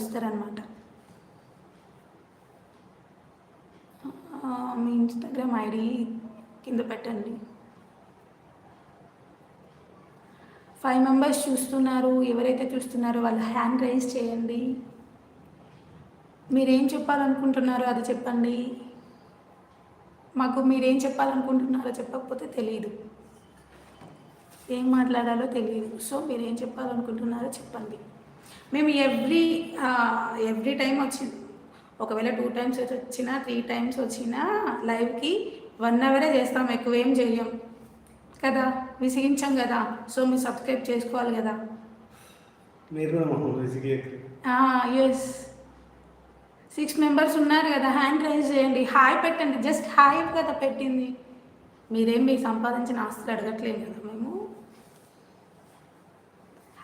వస్తారనమాట మీ Instagram ID కింద పెట్టండి. ఫైవ్ మెంబర్స్ చూస్తున్నారు ఎవరైతే చూస్తున్నారో వాళ్ళ హ్యాండ్ రైజ్ చేయండి. మీరేం చెప్పాలనుకుంటున్నారో అది చెప్పండి. మాకు మీరేం చెప్పాలనుకుంటున్నారో చెప్పకపోతే తెలియదు ఏం మాట్లాడాలో తెలియదు సో మీరు చెప్పాలనుకుంటున్నారో చెప్పండి. మేము ఎవ్రీ ఎవ్రీ టైం వచ్చి ఒకవేళ టూ టైమ్స్ వచ్చినా త్రీ టైమ్స్ వచ్చినా లైవ్కి వన్ అవరే చేస్తాం ఎక్కువ ఏం చెయ్యం. కదా? విసిగించాం కదా? సో మీరు సబ్స్క్రైబ్ చేసుకోవాలి కదా. ఎస్ సిక్స్ మెంబర్స్ ఉన్నారు కదా హ్యాండ్ రైజ్ చేయండి. హాయ్ పెట్టండి. జస్ట్ హాయ్ కదా పెట్టింది. మీరేం మీ సంపాదించిన ఆస్తులు అడగట్లేదు కదా మేము?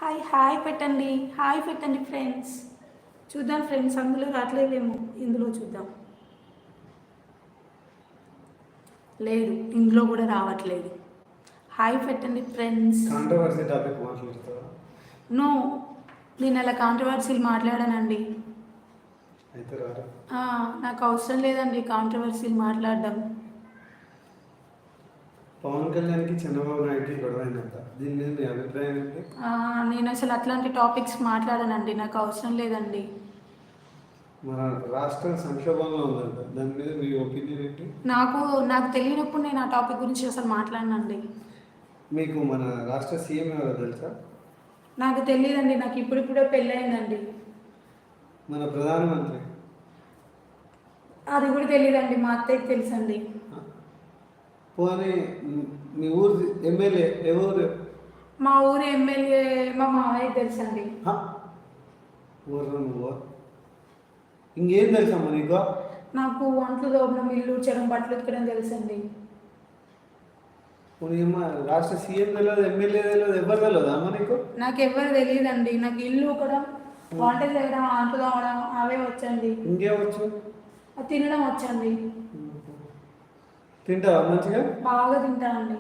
హాయ్ హాయ్ పెట్టండి హాయ్ పెట్టండి ఫ్రెండ్స్. చూద్దాం ఫ్రెండ్స్ అందులో రావట్లేదేమో. ఇందులో చూద్దాం. లేదు ఇందులో కూడా రావట్లేదు. హాయ్ పెట్టండి ఫ్రెండ్స్. కాంట్రవర్సీ టాపిక్ మాట్లాడతావా నో నేను అలా కాంట్రవర్సీలు మాట్లాడానండి. నాకు అవసరం లేదండి కాంట్రవర్సీలు మాట్లాడడం. పవన్ కళ్యాణ్కి చంద్రబాబు నాయుడుకి గొడవ దీని మీద మీ అభిప్రాయం ఏంటి? నేను అసలు అట్లాంటి టాపిక్స్ మాట్లాడనండి. నాకు అవసరం లేదండి. మన రాష్ట్రం సంక్షోభంలో ఉందంట. దాని మీద మీ ఒపీనియన్ ఏంటి? నాకు నాకు తెలియనప్పుడు నేను ఆ టాపిక్ గురించి అసలు మాట్లాడనండి. మీకు మన రాష్ట్ర సీఎం ఎవరో తెలుసా? నాకు తెలియదండి. నాకు ఇప్పుడిప్పుడే పెళ్ళయిందండి. మన ప్రధానమంత్రి. అది కూడా తెలియదండి. మా అత్తయ్యకి తెలుసండి? పోనీ మ్, ఊరు ఎమ్మెల్యే ఎవరు? మా ఊరు ఎమ్మెల్యే మా మావయ్య తెలుసండి. ఊరు నువ్వు? ఇంకేం తెలుసమ్మా నీకు? నాకు వంటలు దోపడం ఇల్లు ఉచ్చడం బట్టలు ఉతకడం తెలుసండి. పోనీ ఏమ్మా రాష్ట్ర సీఎం తెలియదు ఎమ్మెల్యే తెలియదు ఎవరు తెలియదు అమ్మ నీకు? నాకు ఎవరు తెలియదండి. నాకు ఇల్లు ఊకడం వంట చేయడం ఆటలు తోమడం అవే వచ్చండి. ఇంకేవచ్చు అది తినడం వచ్చండి. తింటావా మంచిగా? బాగా తింటానండి.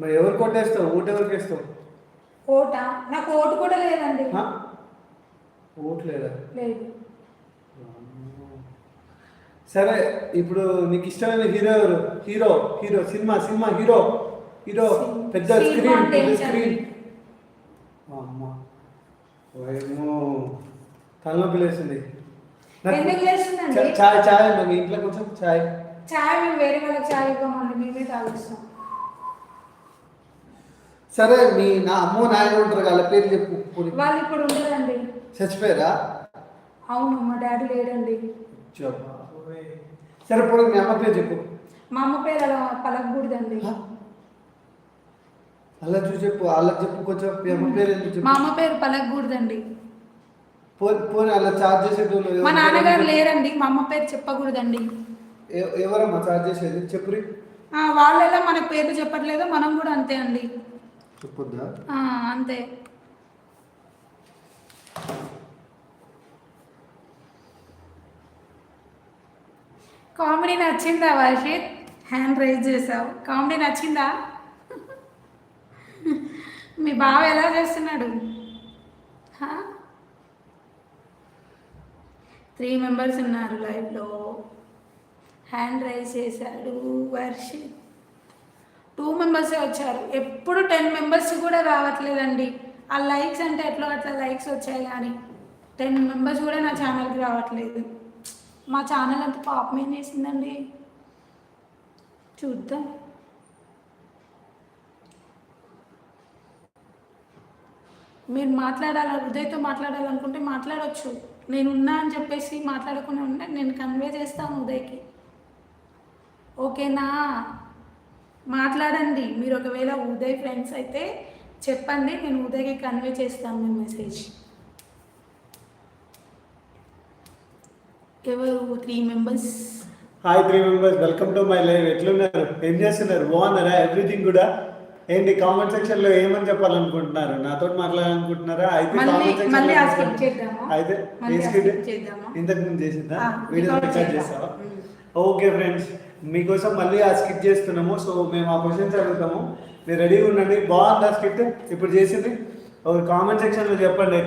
మరి ఎవరు కొట్టేస్తావు? ఓటు ఎవరికి వేస్తావు? ఓట నాకు ఓటు కూడా లేదండి? ఓటు లేదా? లేదు. సరే ఇప్పుడు నీకు ఇష్టమైన హీరో ఎవరు? Hero hero cinema cinema hero. Hero పెద్ద స్క్రీన్ పెద్ద? స్క్రీన్. అమ్మ. తలనొప్పి లేస్తుంది నాకు ఎందుకు చాయ్ చాయ్ ఇంట్లో కొంచెం చాయ్. చాయ్ మేము వేరే వాళ్ళకి చాయ్ ఇవ్వమండి మేమే తాగిస్తాం. సరే మీ నా అమ్మో నాయన ఉంటారు వాళ్ళ పేరు చెప్పు. వాళ్ళు ఇప్పుడు ఉండరండి. చచ్చిపోయారా? అవును మా డాడీ లేడండి. సరే ఇప్పుడు మీ అమ్మ పేరు చెప్పు. మా అమ్మ పేరు అలా పలకకూడదండి. అలా చూసి చెప్పు వాళ్ళకి చెప్పు కొంచెం మీ అమ్మ పేరు ఎందుకు మా చెప్పు అమ్మ పేరు పలకకూడదండి. పోనీ అలా చార్జ్ చేసేటోళ్ళు మా నాన్నగారు లేరండి మా అమ్మ పేరు చెప్పకూడదండి. ఎవరమ్మా చార్జ్ చేసేది? చెప్పురి ఆ, వాళ్ళు ఎలా మన పేర్లు చెప్పట్లేదో మనం కూడా అంతే అండి. చెప్పొద్దా? అంతే. కామెడీ నచ్చిందా వర్షిత్ హ్యాండ్ రైజ్ చేసావు. కామెడీ నచ్చిందా? మీ బావ ఎలా చేస్తున్నాడు? త్రీ మెంబర్స్ ఉన్నారు లైవ్లో హ్యాండ్ రైజ్ చేశాడు వర్షి. టూ మెంబర్సే వచ్చారు. ఎప్పుడు టెన్ మెంబర్స్ కూడా రావట్లేదండి. ఆ లైక్స్ అంటే ఎట్లా అట్లా లైక్స్ వచ్చాయి కానీ టెన్ మెంబర్స్ కూడా నా ఛానల్కి రావట్లేదు. మా ఛానల్ అంత పాపం ఏం చేసిందండి? చూద్దాం. మీరు మాట్లాడాలి హృదయతో మాట్లాడాలనుకుంటే మాట్లాడవచ్చు నేను ఉన్నా అని చెప్పేసి మాట్లాడకుండా ఉంటే నేను కన్వే చేస్తాను ఉదయ్కి. ఓకేనా? మాట్లాడండి. మీరు ఒకవేళ ఉదయ్ ఫ్రెండ్స్ అయితే చెప్పండి నేను ఉదయ్కి కన్వే చేస్తాను మీ మెసేజ్ ఎవరు three members hi three members welcome to my live ఎట్లున్నారు? ఏం చేస్తున్నారు? బాగున్నారా? ఎవ్రీథింగ్ కూడా ఏంటి కామెంట్ సెక్షన్లో ఏమని చెప్పాలనుకుంటున్నారు? నాతో మాట్లాడాలనుకుంటున్నారా? అయితే కామెంట్ సెక్షన్ ఆ? అయితే ఆ? ఇంతకు ముందు చేసిందా? ఆ, వీడియో రికార్డ్. చేస్తావా. ఓకే ఫ్రెండ్స్ మీకోసం మళ్ళీ ఆ స్కిట్ చేస్తున్నాము. సో మేము ఆ క్వశ్చన్స్ అడుగుతాము. మీరు రెడీగా ఉండండి. బాగుందా స్కిట్ ఇప్పుడు చేసింది? ఒక కామెంట్ సెక్షన్లో చెప్పండి.